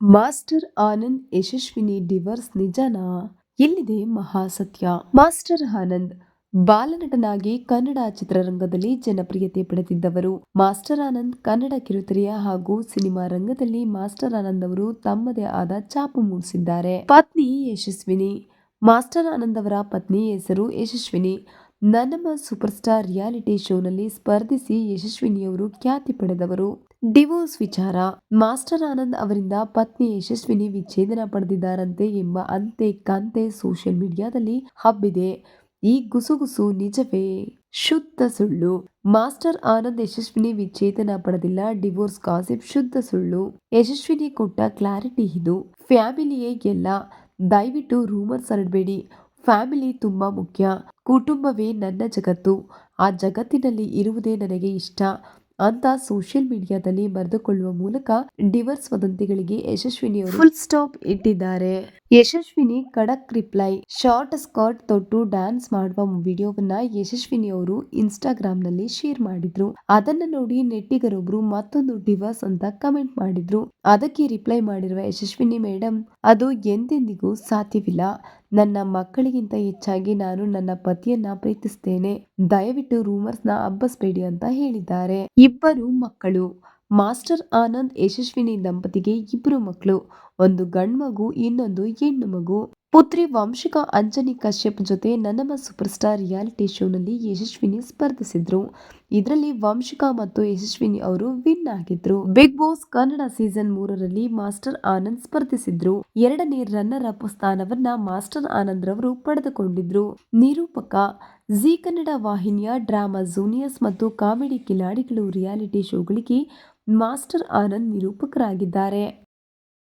Master Anand Yashaswini divorce ನಿಜನಾ? ಎಲ್ಲಿದೆ ಮಹಾಸತ್ಯ? ಮಾಸ್ಟರ್ ಆನಂದ್, ಬಾಲನಟನಾಗಿ ಕನ್ನಡ ಚಿತ್ರರಂಗದಲ್ಲಿ ಜನಪ್ರಿಯತೆ ಪಡೆದಿದ್ದವರು. ಮಾಸ್ಟರ್ ಆನಂದ್ ಕನ್ನಡ ಕಿರುತೆರೆಯ ಹಾಗೂ ಸಿನಿಮಾ ರಂಗದಲ್ಲಿ ಮಾಸ್ಟರ್ ಆನಂದ್ ಅವರು ತಮ್ಮದೇ ಆದ ಛಾಪು ಮೂಡಿಸಿದ್ದಾರೆ. ಪತ್ನಿ ಯಶಸ್ವಿನಿ, ಮಾಸ್ಟರ್ ಆನಂದ್ ಅವರ ಪತ್ನಿ ಹೆಸರು ಯಶಸ್ವಿನಿ. ನನ್ನಮ್ಮ ಸೂಪರ್ ಸ್ಟಾರ್ ರಿಯಾಲಿಟಿ ಶೋನಲ್ಲಿ ಸ್ಪರ್ಧಿಸಿ ಯಶಸ್ವಿನಿಯವರು ಖ್ಯಾತಿ ಪಡೆದವರು. ಡಿವೋರ್ಸ್ ವಿಚಾರ. ಮಾಸ್ಟರ್ ಆನಂದ್ ಅವರಿಂದ ಪತ್ನಿ ಯಶಸ್ವಿನಿ ವಿಚ್ಛೇದನ ಪಡೆದಿದ್ದಾರಂತೆ ಎಂಬ ಅಂತೆ ಕಂತೆ ಸೋಷಿಯಲ್ ಮೀಡಿಯಾದಲ್ಲಿ ಹಬ್ಬಿದೆ. ಈ ಗುಸುಗುಸು ನಿಜವೇ? ಶುದ್ಧ ಸುಳ್ಳು. ಮಾಸ್ಟರ್ ಆನಂದ್ ಯಶಸ್ವಿನಿ ವಿಚ್ಛೇದನ ಪಡೆದಿಲ್ಲ. ಡಿವೋರ್ಸ್ ಕಾಸಿಪ್ ಶುದ್ಧ ಸುಳ್ಳು. ಯಶಸ್ವಿನಿ ಕೊಟ್ಟ ಕ್ಲಾರಿಟಿ ಇದು. ಫ್ಯಾಮಿಲಿಯೇ ಎಲ್ಲ ದಯವಿಟ್ಟು ರೂಮರ್ಸ್ ಹರಡಬೇಡಿ. ಫ್ಯಾಮಿಲಿ ತುಂಬ ಮುಖ್ಯ. ಕುಟುಂಬವೇ ನನ್ನ ಜಗತ್ತು. ಆ ಜಗತ್ತಿನಲ್ಲಿ ಇರುವುದೇ ನನಗೆ ಇಷ್ಟ. ಅಂತ ಸೋಷಿಯಲ್ ಮೀಡಿಯಾದಲ್ಲಿ ಬರೆದುಕೊಳ್ಳುವ ಮೂಲಕ ಡಿವರ್ಸ್ ವದಂತಿಗಳಿಗೆ ಯಶಸ್ವಿನಿ ಅವರು ಫುಲ್ ಸ್ಟಾಪ್ ಇಟ್ಟಿದ್ದಾರೆ. ಯಶಸ್ವಿನಿ ಖಡಕ್ ರಿಪ್ಲೈ. ಶಾರ್ಟ್ ಸ್ಕರ್ಟ್ ತೊಟ್ಟು ಡ್ಯಾನ್ಸ್ ಮಾಡುವ ವಿಡಿಯೋವನ್ನ ಯಶಸ್ವಿನಿ ಅವರು ಇನ್ಸ್ಟಾಗ್ರಾಮ್ನಲ್ಲಿ ಶೇರ್ ಮಾಡಿದ್ರು. ಅದನ್ನ ನೋಡಿ ನೆಟ್ಟಿಗರೊಬ್ರು ಮತ್ತೊಂದು ಡಿವರ್ಸ್ ಅಂತ ಕಮೆಂಟ್ ಮಾಡಿದ್ರು. ಅದಕ್ಕೆ ರಿಪ್ಲೈ ಮಾಡಿರುವ ಯಶಸ್ವಿನಿ ಮೇಡಮ್ ಅದು ಎಂದೆಂದಿಗೂ ಸಾಧ್ಯವಿಲ್ಲ. ನನ್ನ ಮಕ್ಕಳಿಗಿಂತ ಹೆಚ್ಚಾಗಿ ನಾನು ನನ್ನ ಪತಿಯನ್ನ ಪ್ರೀತಿಸ್ತೇನೆ. ದಯವಿಟ್ಟು ರೂಮರ್ಸ್ನ ಹಬ್ಬಸ್ಬೇಡಿ ಅಂತ ಹೇಳಿದ್ದಾರೆ. ಇಬ್ಬರು ಮಕ್ಕಳು. ಮಾಸ್ಟರ್ ಆನಂದ್ ಯಶಸ್ವಿನಿ ದಂಪತಿಗೆ ಇಬ್ಬರು ಮಕ್ಕಳು ಒಂದು ಗಂಡ್ಮಗು ಇನ್ನೊಂದು ಹೆಣ್ಣು ಮಗು. ಪುತ್ರಿ ವಂಶಿಕಾ ಅಂಜನಿ ಕಶ್ಯಪ್ ಜೊತೆ ನನ್ನಮ್ಮ ಸೂಪರ್ ಸ್ಟಾರ್ ರಿಯಾಲಿಟಿ ಶೋನಲ್ಲಿ ಯಶಸ್ವಿನಿ ಸ್ಪರ್ಧಿಸಿದ್ರು. ಇದರಲ್ಲಿ ವಂಶಿಕಾ ಮತ್ತು ಯಶಸ್ವಿನಿ ಅವರು ವಿನ್ ಆಗಿದ್ರು. ಬಿಗ್ ಬಾಸ್ ಕನ್ನಡ ಸೀಸನ್ ಮೂರರಲ್ಲಿ ಮಾಸ್ಟರ್ ಆನಂದ್ ಸ್ಪರ್ಧಿಸಿದ್ರು. ಎರಡನೇ ರನ್ನರ್ ಅಪ್ ಸ್ಥಾನವನ್ನ ಮಾಸ್ಟರ್ ಆನಂದ್ ರವರು ಪಡೆದುಕೊಂಡಿದ್ರು. ನಿರೂಪಕ, ಜಿ ಕನ್ನಡ ವಾಹಿನಿಯ ಡ್ರಾಮಾ ಜೂನಿಯರ್ಸ್ ಮತ್ತು ಕಾಮಿಡಿ ಕಿಲಾಡಿಗಳು ರಿಯಾಲಿಟಿ ಶೋಗಳಿಗೆ ಮಾಸ್ಟರ್ ಆನಂದ್ ನಿರೂಪಕರಾಗಿದ್ದಾರೆ.